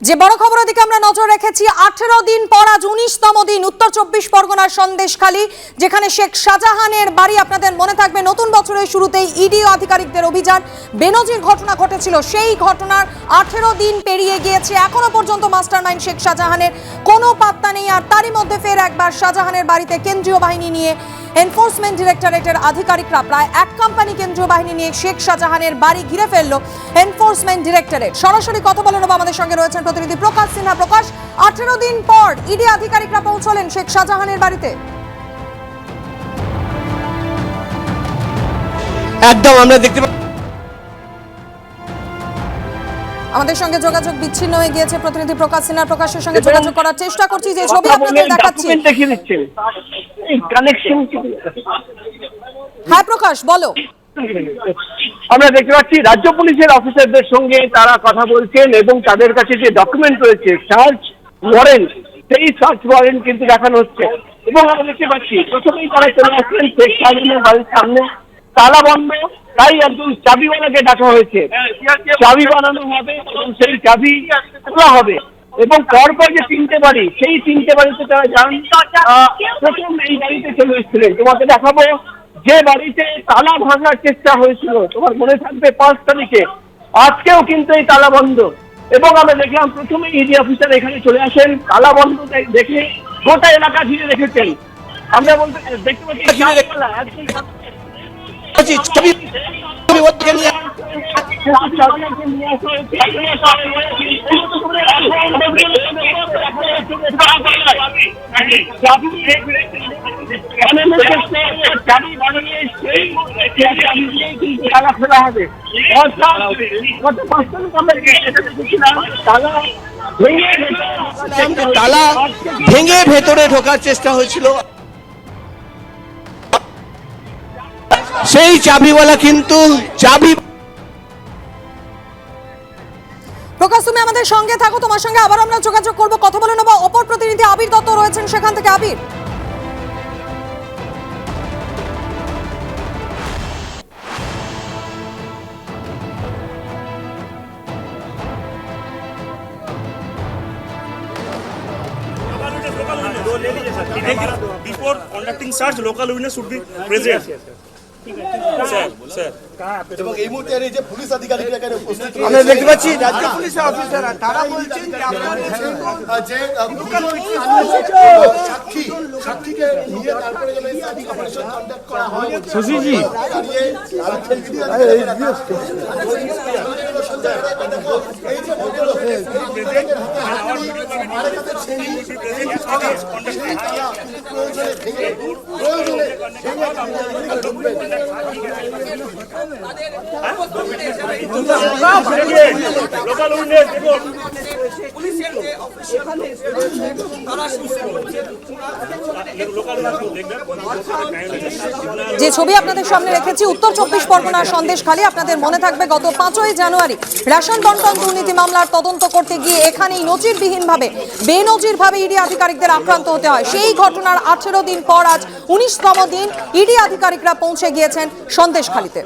যে বড় খবরের দিকে আমরা নজর রেখেছি, আঠেরো দিন পর আজ উনিশতম দিন, উত্তর চব্বিশ পরগনার সন্দেশখালী, যেখানে শেখ শাহজাহানের বাড়ি আপনাদের মনে থাকবে। নতুন বছরের শুরুতেই ইডি আধিকারিকদের অভিযান। বেনজির ঘটনা ঘটেছিল, সেই ঘটনার আঠেরো দিন পেরিয়ে গিয়েছে। এখনও পর্যন্ত মাস্টারমাইন্ড শেখ শাহজাহানের কোনো পাত্তা নেই, আর তারই মধ্যে ফের একবার শাহজাহানের বাড়িতে কেন্দ্রীয় বাহিনী নিয়ে এনফোর্সমেন্ট ডিরেক্টরেটের আধিকারিকরা প্রায় এক কোম্পানি কেন্দ্রীয় বাহিনী নিয়ে শেখ শাহজাহানের বাড়ি ঘিরে ফেলল এনফোর্সমেন্ট ডিরেক্টরেট। সরাসরি কথা বলে নেব আমাদের সঙ্গে রয়েছেন প্রতিনিধি প্রকাশ সিনহা প্রকাশ। আঠেরো দিন পর ইডি আধিকারিকরা পৌঁছলেন শেখ শাহজাহানের বাড়িতে। একদম আমরা দেখতে আমাদের সঙ্গে যোগাযোগ বিচ্ছিন্ন হয়ে গিয়েছে প্রতিনিধি প্রকাশ সিনহা প্রকাশের সঙ্গে যোগাযোগ করার চেষ্টা করছি। যে ছবি আপনাদের দেখাচ্ছি। হ্যাঁ প্রকাশ বলো। আমরা দেখতে পাচ্ছি, রাজ্য পুলিশের অফিসারদের সঙ্গে তারা কথা বলছেন এবং তাদের কাছে যে ডকুমেন্ট রয়েছে সার্চ ওয়ারেন্ট সেই সার্চ ওয়ারেন্ট কিন্তু দেখানো হচ্ছে। এবং আমরা দেখতে পাচ্ছি, প্রথমেই তারা চলে আসছেন শেখ শাহজাহানের বাড়ির সামনে। তালা বন্ধ, তাই একজন চাবিওয়ালাকে ডাকা হয়েছে। চাবি বানানো হবে এবং সেই চাবি খোলা হবে। এবং পরপর যে তিনটে বাড়ি, সেই তিনটে বাড়িতে তারা যান। প্রথম এই বাড়িতে চলে এসেছিলেন। তোমাকে দেখাবো। যে বাড়িতে তালা ভাঙার চেষ্টা হয়েছিল তোমার মনে থাকবে পাঁচ তারিখে আজকেও কিন্তু এই তালা বন্ধ। এবং আমরা দেখলাম প্রথমে ইডি অফিসার এখানে চলে আসেন তালা বন্ধ দেখে গোটা এলাকা ঘিরে রেখেছেন। আমরা বলতে দেখতে পাচ্ছি তালা ভেঙে ভেতরে ঢোকার চেষ্টা হয়েছিল। সেই চাবিওয়ালা কিন্তু চাবি প্রকাশ, তুমি আমাদের সঙ্গে থাকো, তোমার সঙ্গে আবার আমরা যোগাযোগ করব, কথা বলে নেব। অপর প্রতিনিধি আবির দত্ত রয়েছেন সেখান থেকে। আবির। Before conducting search, local witness should be present. এবং এই মুহূর্তে এই যে পুলিশ আধিকারিকরা এখানে উপস্থিত আমরা দেখতে পাচ্ছি রাজ্য পুলিশের অফিসাররা তারা বলছেন যে আপনারা আহ, যে আহ, সাক্ষী সাক্ষীকে নিয়ে তারপরে যেন অপারেশন কন্ডাক্ট করা হয় শশীজি এই যে ভদ্রলোক, এই হাতে হাতুড়ি, মারের হাতে ছেড়ি, এই কাগজ, যে ছবি আপনাদের সামনে রেখেছি, উত্তর চব্বিশ পরগনার সন্দেশখালী আপনাদের মনে থাকবে গত পাঁচই জানুয়ারি, রেশন বন্টন দুর্নীতি মামলার তদন্ত করতে গিয়ে এখানেই নজিরবিহীনভাবে, বেনজিরভাবে ইডি আধিকারিকদের আক্রান্ত হতে হয়। সেই ঘটনার আঠেরো দিন পর আজ উনিশতম দিন ইডি আধিকারিকরা পৌঁছে গিয়েছেন সন্দেশখালীতে